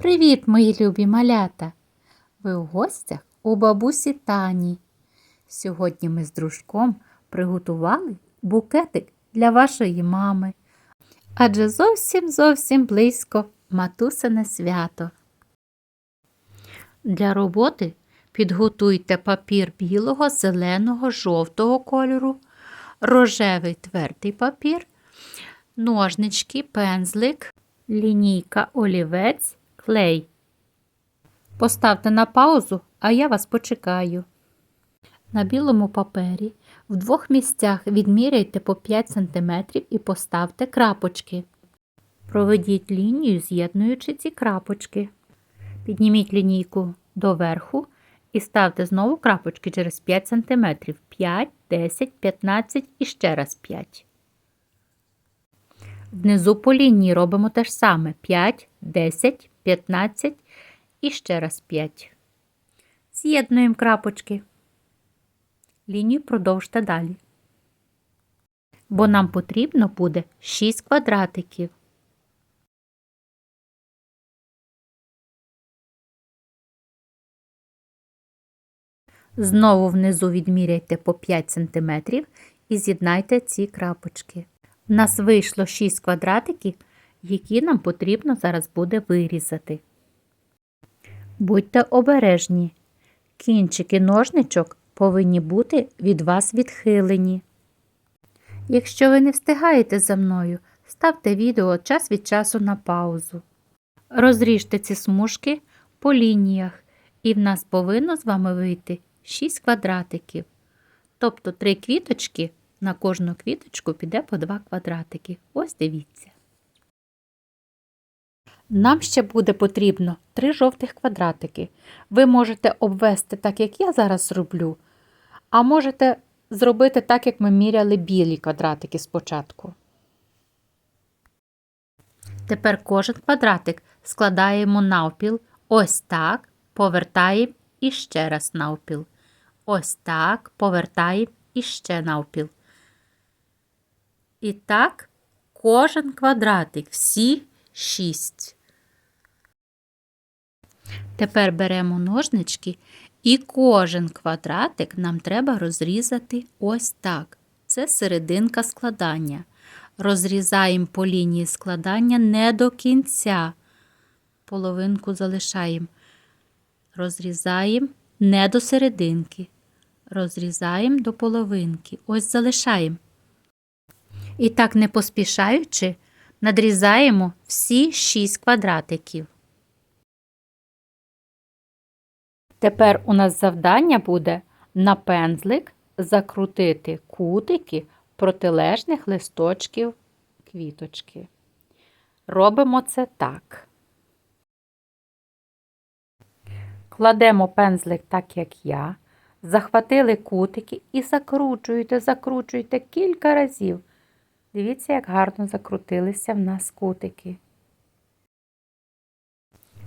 Привіт, мої любі малята! Ви у гостях у бабусі Тані. Сьогодні ми з дружком приготували букетик для вашої мами. Адже зовсім зовсім близько матусине свято. Для роботи підготуйте папір білого, зеленого, жовтого кольору, рожевий твердий папір, ножнички, пензлик, лінійка, олівець, клей. Поставте на паузу, а я вас почекаю. На білому папері в двох місцях відміряйте по 5 см і поставте крапочки. Проведіть лінію, з'єднуючи ці крапочки. Підніміть лінійку доверху і ставте знову крапочки через 5 см. 5, 10, 15 і ще раз 5. Внизу по лінії робимо те ж саме 5, 10, 15 і ще раз 5. З'єднуємо крапочки. Лінію продовжте далі. Бо нам потрібно буде 6 квадратиків. Знову внизу відміряйте по 5 см і з'єднайте ці крапочки. У нас вийшло 6 квадратиків, які нам потрібно зараз буде вирізати. Будьте обережні. Кінчики ножничок повинні бути від вас відхилені. Якщо ви не встигаєте за мною, ставте відео час від часу на паузу. Розріжте ці смужки по лініях, і в нас повинно з вами вийти 6 квадратиків. Тобто 3 квіточки на кожну квіточку піде по 2 квадратики. Ось дивіться. Нам ще буде потрібно 3 жовтих квадратики. Ви можете обвести так, як я зараз роблю, а можете зробити так, як ми міряли білі квадратики спочатку. Тепер кожен квадратик складаємо навпіл, ось так, повертаємо і ще раз навпіл. Ось так, повертаємо і ще навпіл. І так, кожен квадратик, всі шість. Тепер беремо ножнички і кожен квадратик нам треба розрізати ось так. Це серединка складання. Розрізаємо по лінії складання не до кінця. Половинку залишаємо. Розрізаємо не до серединки. Розрізаємо до половинки. Ось залишаємо. І так, не поспішаючи, надрізаємо всі 6 квадратиків. Тепер у нас завдання буде на пензлик закрутити кутики протилежних листочків квіточки. Робимо це так. Кладемо пензлик так, як я, захватили кутики і закручуєте, закручуєте кілька разів. Дивіться, як гарно закрутилися в нас кутики.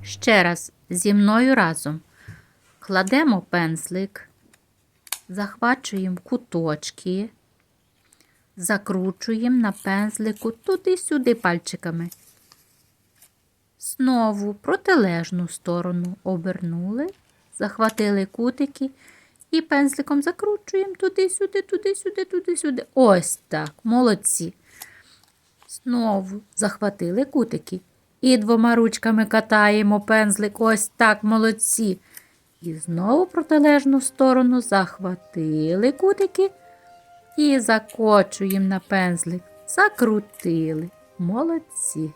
Ще раз зі мною разом. Кладемо пензлик, захвачуємо куточки, закручуємо на пензлику туди-сюди пальчиками. Знову протилежну сторону обернули, захватили кутики і пензликом закручуємо туди-сюди, туди-сюди, туди-сюди. Ось так, молодці. Знову захватили кутики. І двома ручками катаємо пензлик. Ось так, молодці. І знову протилежну сторону захватили кутики і закочуємо на пензлик. Закрутили. Молодці.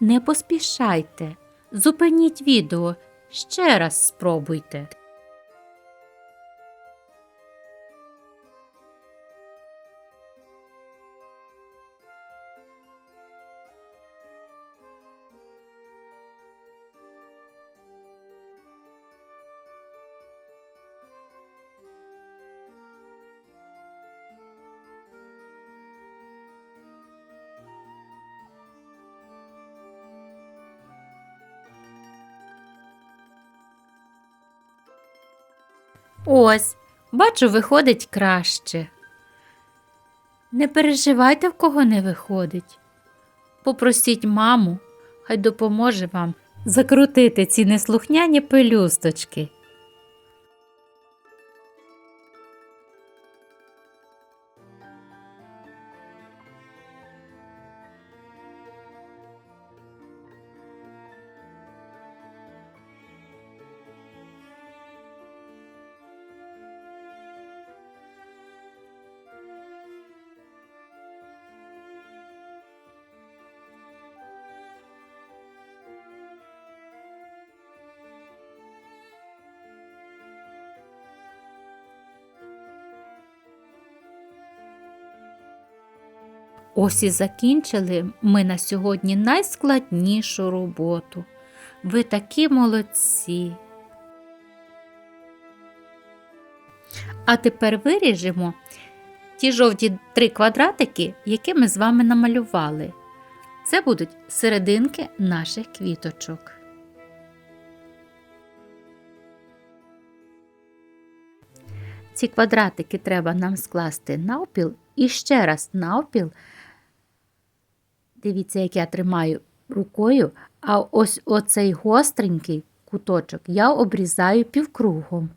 Не поспішайте. Зупиніть відео. Ще раз спробуйте. Ось, бачу, виходить краще. Не переживайте, в кого не виходить. Попросіть маму, хай допоможе вам закрутити ці неслухняні пелюсточки. Ось і закінчили ми на сьогодні найскладнішу роботу. Ви такі молодці. А тепер виріжемо ті жовті три квадратики, які ми з вами намалювали. Це будуть серединки наших квіточок. Ці квадратики треба нам скласти навпіл і ще раз навпіл. Дивіться, як я тримаю рукою, а ось оцей гостренький куточок я обрізаю півкругом.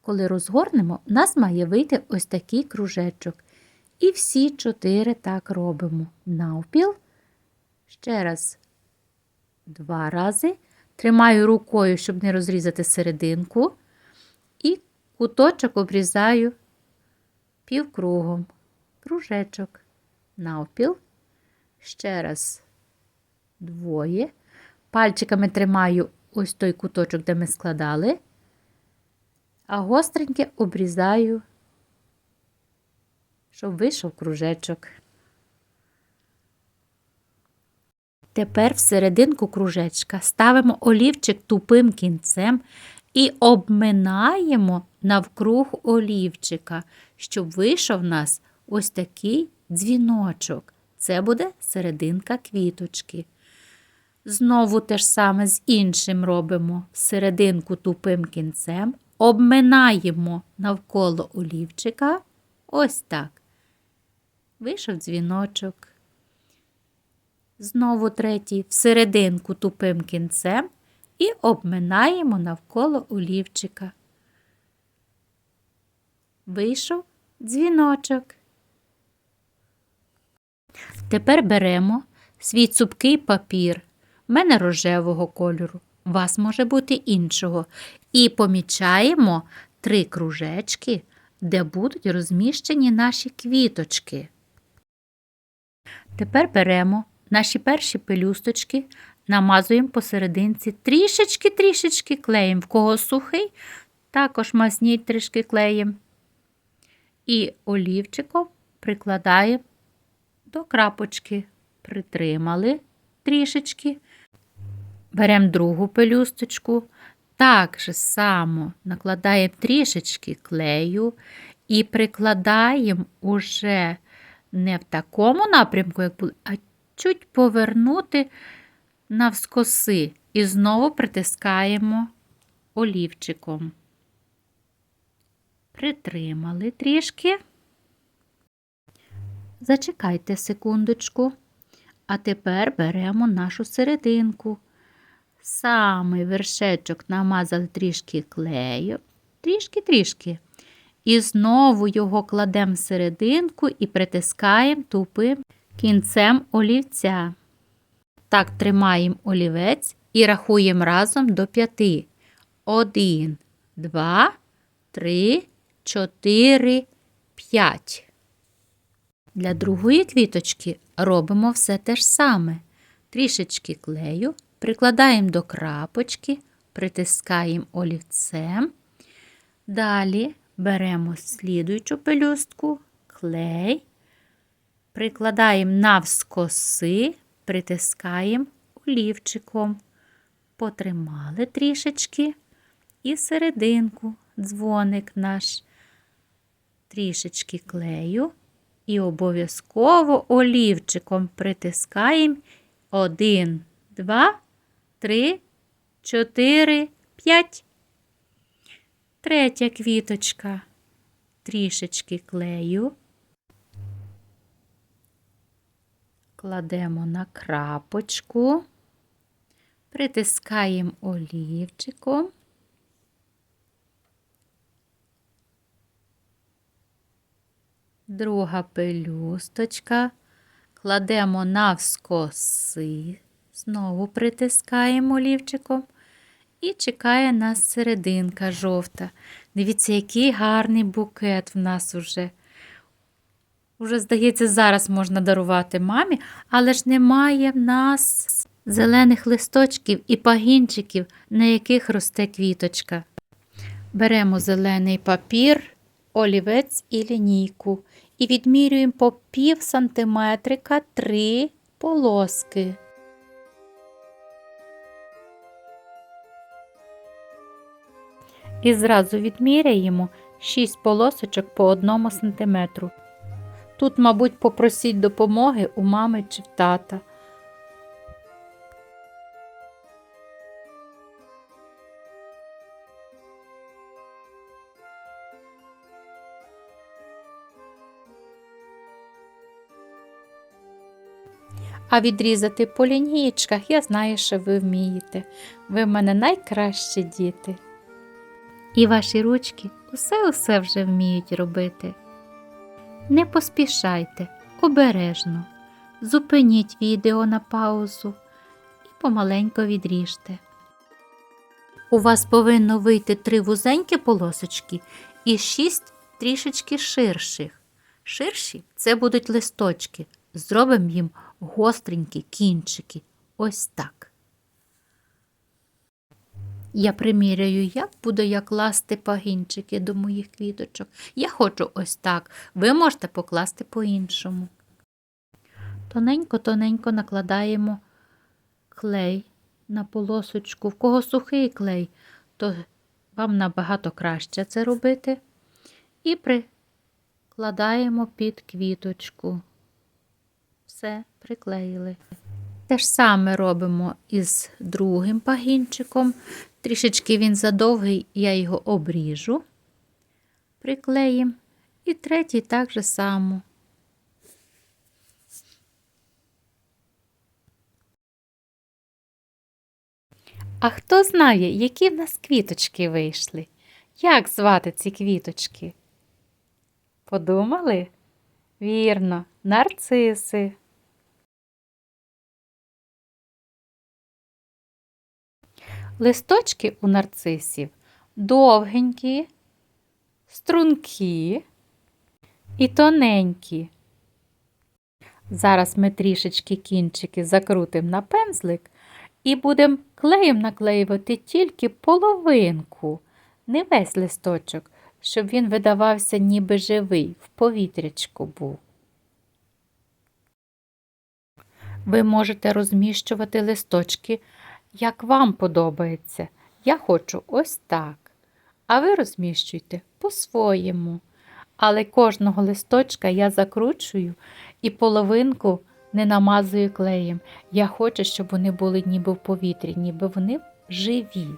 Коли розгорнемо, у нас має вийти ось такий кружечок. І всі чотири так робимо. Навпіл. Ще раз два рази. Тримаю рукою, щоб не розрізати серединку. І куточок обрізаю півкругом. Кружечок. Навпіл. Ще раз двоє. Пальчиками тримаю ось той куточок, де ми складали, а гостреньке обрізаю, щоб вийшов кружечок. Тепер в серединку кружечка ставимо олівчик тупим кінцем і обминаємо навкруг олівчика, щоб вийшов в нас ось такий дзвіночок. Це буде серединка квіточки. Знову те ж саме з іншим робимо серединку тупим кінцем, обминаємо навколо олівчика. Ось так. Вийшов дзвіночок. Знову третій в серединку тупим кінцем і обминаємо навколо олівчика. Вийшов дзвіночок. Тепер беремо свій цупкий папір, в мене рожевого кольору, у вас може бути іншого. І помічаємо три кружечки, де будуть розміщені наші квіточки. Тепер беремо наші перші пелюсточки, намазуємо посерединці трішечки-трішечки клеєм. В кого сухий, також мазніть трішки клеєм. І олівчиком прикладаємо до крапочки притримали трішечки. Беремо другу пелюсточку, так же само накладаємо трішечки клею і прикладаємо уже не в такому напрямку, як було, а чуть повернути навскоси. І знову притискаємо олівчиком. Притримали трішки. Зачекайте секундочку. А тепер беремо нашу серединку. Самий вершечок намазали трішки клею, трішки-трішки. І знову його кладемо в серединку і притискаємо тупим кінцем олівця. Так, тримаємо олівець і рахуємо разом до п'яти. Один, два, три, чотири, п'ять. Для другої квіточки робимо все те ж саме. Трішечки клею, прикладаємо до крапочки, притискаємо олівцем. Далі беремо слідуючу пелюстку, клей, прикладаємо навскоси, притискаємо олівчиком, потримали трішечки і серединку, дзвоник наш, трішечки клею. І обов'язково олівчиком притискаємо 1, 2, 3, 4, 5. Третя квіточка. Трішечки клею. Кладемо на крапочку. Притискаємо олівчиком. Друга пелюсточка. Кладемо навскоси, знову притискаємо олівчиком. І чекає нас серединка жовта. Дивіться, який гарний букет в нас уже. Уже, здається, зараз можна дарувати мамі, але ж немає в нас зелених листочків і пагінчиків, на яких росте квіточка. Беремо зелений папір, олівець і лінійку і відмірюємо по пів сантиметрика три полоски. І зразу відміряємо 6 полосочок по 1 сантиметру. Тут, мабуть, попросіть допомоги у мами чи в тата. А відрізати по лінієчках я знаю, що ви вмієте. Ви в мене найкращі діти. І ваші ручки усе-усе вже вміють робити. Не поспішайте, обережно. Зупиніть відео на паузу і помаленько відріжте. У вас повинно вийти три вузенькі полосочки і шість трішечки ширших. Ширші це будуть листочки. Зробимо їм гостренькі кінчики. Ось так. Я приміряю, як буду я класти пагінчики до моїх квіточок. Я хочу ось так. Ви можете покласти по-іншому. Тоненько-тоненько накладаємо клей на полосочку. В кого сухий клей, то вам набагато краще це робити. І прикладаємо під квіточку. Все, приклеїли. Те ж саме робимо із другим пагінчиком. Трішечки він задовгий, я його обріжу, приклеїм. І третій так же само. А хто знає, які в нас квіточки вийшли? Як звати ці квіточки? Подумали? Вірно, нарциси. Листочки у нарцисів довгенькі, стрункі і тоненькі. Зараз ми трішечки кінчики закрутимо на пензлик і будемо клеєм наклеювати тільки половинку, не весь листочок, щоб він видавався ніби живий, в повітрячку був. Ви можете розміщувати листочки як вам подобається. Я хочу ось так. А ви розміщуйте по-своєму. Але кожного листочка я закручую і половинку не намазую клеєм. Я хочу, щоб вони були ніби в повітрі, ніби вони живі.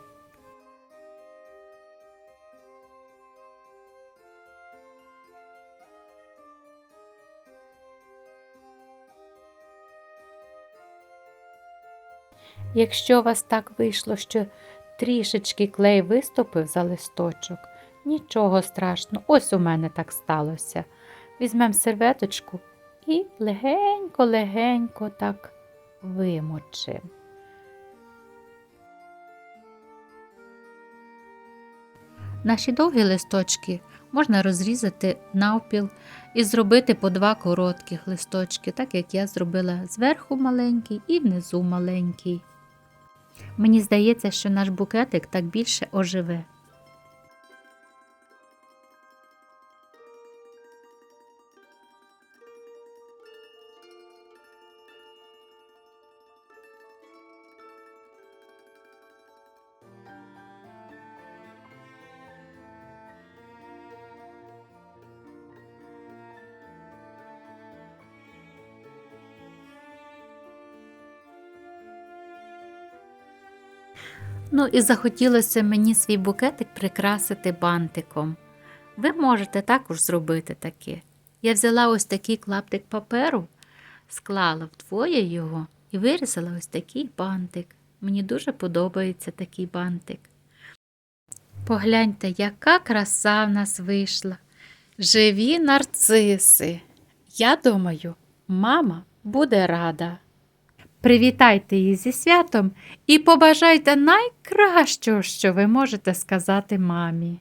Якщо у вас так вийшло, що трішечки клей виступив за листочок, нічого страшного, ось у мене так сталося. Візьмемо серветочку і легенько-легенько так вимочимо. Наші довгі листочки можна розрізати навпіл і зробити по два коротких листочки, так як я зробила зверху маленький і внизу маленький. Мені здається, що наш букетик так більше оживе. Ну і захотілося мені свій букетик прикрасити бантиком. Ви можете також зробити таке. Я взяла ось такий клаптик паперу, склала вдвоє його і вирізала ось такий бантик. Мені дуже подобається такий бантик. Погляньте, яка краса в нас вийшла. Живі нарциси. Я думаю, мама буде рада. Привітайте її зі святом і побажайте найкращого, що ви можете сказати мамі.